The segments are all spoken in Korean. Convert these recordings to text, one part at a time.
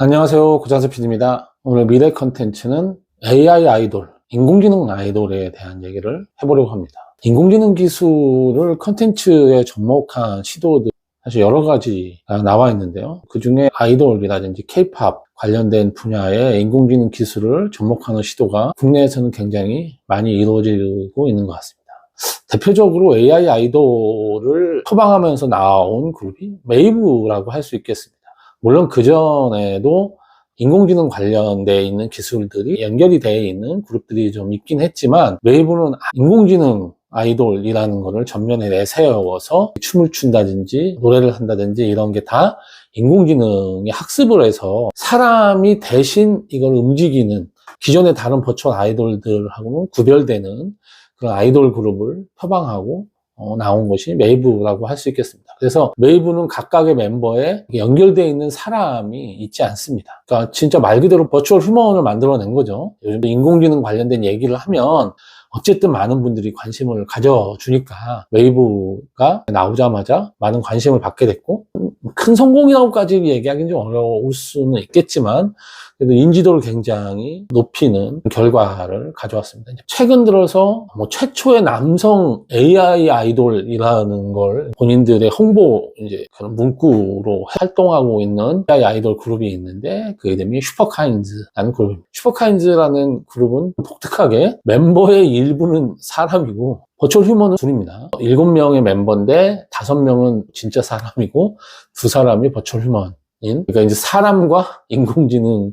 안녕하세요. 고장수 PD입니다. 오늘 미래 컨텐츠는 AI 아이돌, 인공지능 아이돌에 대한 얘기를 해보려고 합니다. 인공지능 기술을 컨텐츠에 접목한 시도들 사실 여러 가지가 나와 있는데요. 그 중에 아이돌이라든지 케이팝 관련된 분야의 인공지능 기술을 접목하는 시도가 국내에서는 굉장히 많이 이루어지고 있는 것 같습니다. 대표적으로 AI 아이돌을 처방하면서 나온 그룹이 메이브라고 할 수 있겠습니다. 물론 그 전에도 인공지능 관련돼 있는 기술들이 연결이 되어 있는 그룹들이 좀 있긴 했지만 웨이브는 인공지능 아이돌이라는 거를 전면에 내세워서 춤을 춘다든지 노래를 한다든지 이런 게 다 인공지능이 학습을 해서 사람이 대신 이걸 움직이는 기존의 다른 버추얼 아이돌들하고는 구별되는 그런 아이돌 그룹을 표방하고 어, 나온 것이 메이브라고 할 수 있겠습니다. 그래서 메이브는 각각의 멤버에 연결되어 있는 사람이 있지 않습니다. 그러니까 진짜 말 그대로 버추얼 휴먼을 만들어낸 거죠. 요즘 인공지능 관련된 얘기를 하면 어쨌든 많은 분들이 관심을 가져주니까 웨이브가 나오자마자 많은 관심을 받게 됐고 큰 성공이라고까지 얘기하기는 좀 어려울 수는 있겠지만 그래도 인지도를 굉장히 높이는 결과를 가져왔습니다. 최근 들어서 뭐 최초의 남성 AI 아이돌이라는 걸 본인들의 홍보 이제 그런 문구로 활동하고 있는 AI 아이돌 그룹이 있는데 그 이름이 슈퍼카인즈라는 그룹입니다. 슈퍼카인즈라는 그룹은 독특하게 멤버의 일부는 사람이고 버추얼 휴먼은 둘입니다. 일곱 명의 멤버인데 다섯 명은 진짜 사람이고 두 사람이 버추얼 휴먼인 그러니까 이제 사람과 인공지능이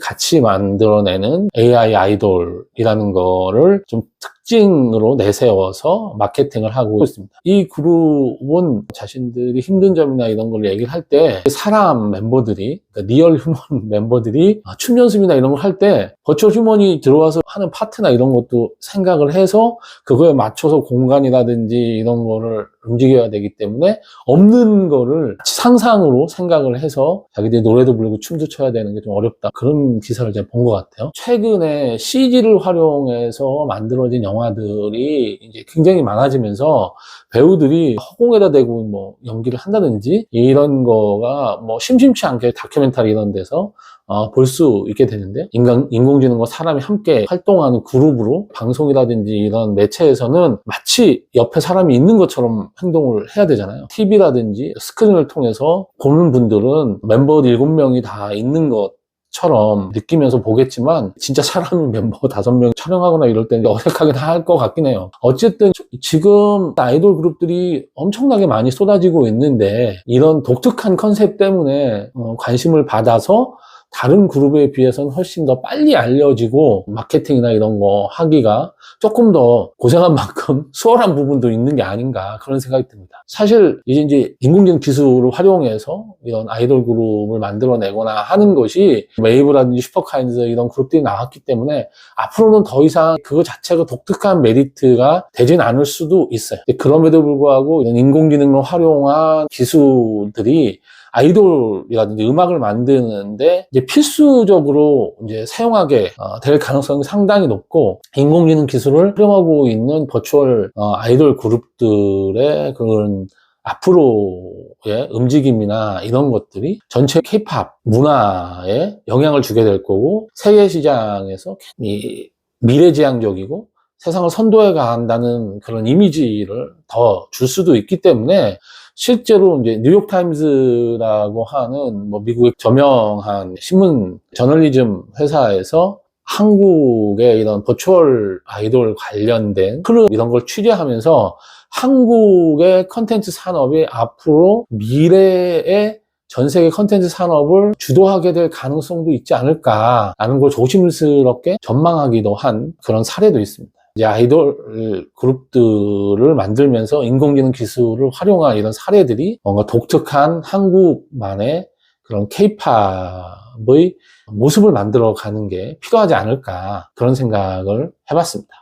같이 만들어내는 AI 아이돌이라는 거를 좀 특 징으로 내세워서 마케팅을 하고 있습니다. 이 그룹은 자신들이 힘든 점이나 이런 걸 얘기를 할 때 사람 멤버들이 그러니까 리얼 휴먼 멤버들이 춤 연습이나 이런 걸 할 때 버추얼 휴먼이 들어와서 하는 파트나 이런 것도 생각을 해서 그거에 맞춰서 공간이라든지 이런 거를 움직여야 되기 때문에 없는 거를 상상으로 생각을 해서 자기들이 노래도 부르고 춤도 춰야 되는 게 좀 어렵다 그런 기사를 제가 본 것 같아요. 최근에 CG를 활용해서 만들어진 영화 들이 이제 굉장히 많아지면서 배우들이 허공에다 대고 뭐 연기를 한다든지 이런 거가 뭐 심심치 않게 다큐멘터리 이런 데서 어, 볼 수 있게 되는데 인간, 인공지능과 사람이 함께 활동하는 그룹으로 방송이라든지 이런 매체에서는 마치 옆에 사람이 있는 것처럼 행동을 해야 되잖아요. TV라든지 스크린을 통해서 보는 분들은 멤버 7명이 다 있는 것 처럼 느끼면서 보겠지만 진짜 사람이 멤버 다섯 명 촬영하거나 이럴 때는 어색하긴 할 것 같긴 해요. 어쨌든 지금 아이돌 그룹들이 엄청나게 많이 쏟아지고 있는데 이런 독특한 컨셉 때문에 어, 관심을 받아서 다른 그룹에 비해서는 훨씬 더 빨리 알려지고 마케팅이나 이런 거 하기가 조금 더 고생한 만큼 수월한 부분도 있는 게 아닌가 그런 생각이 듭니다. 사실 이제 이제 인공지능 기술을 활용해서 이런 아이돌 그룹을 만들어내거나 하는 것이 웨이브라든지 슈퍼카인즈 이런 그룹들이 나왔기 때문에 앞으로는 더 이상 그거 자체가 독특한 메리트가 되진 않을 수도 있어요. 그럼에도 불구하고 이런 인공지능을 활용한 기술들이 아이돌이라든지 음악을 만드는데 이제 필수적으로 이제 사용하게 어, 될 가능성이 상당히 높고 인공지능 기술을 활용하고 있는 버추얼 어, 아이돌 그룹들의 그런 앞으로의 움직임이나 이런 것들이 전체 케이팝 문화에 영향을 주게 될 거고 세계 시장에서 이 미래지향적이고 세상을 선도해 간다는 그런 이미지를 더 줄 수도 있기 때문에 실제로 이제 뉴욕 타임즈라고 하는 뭐 미국의 저명한 신문 저널리즘 회사에서 한국의 이런 버추얼 아이돌 관련된 클럽 이런 걸 취재하면서 한국의 컨텐츠 산업이 앞으로 미래의 전 세계 컨텐츠 산업을 주도하게 될 가능성도 있지 않을까라는 걸 조심스럽게 전망하기도 한 그런 사례도 있습니다. 이제 아이돌 그룹들을 만들면서 인공지능 기술을 활용한 이런 사례들이 뭔가 독특한 한국만의 그런 케이팝의 모습을 만들어 가는 게 필요하지 않을까 그런 생각을 해봤습니다.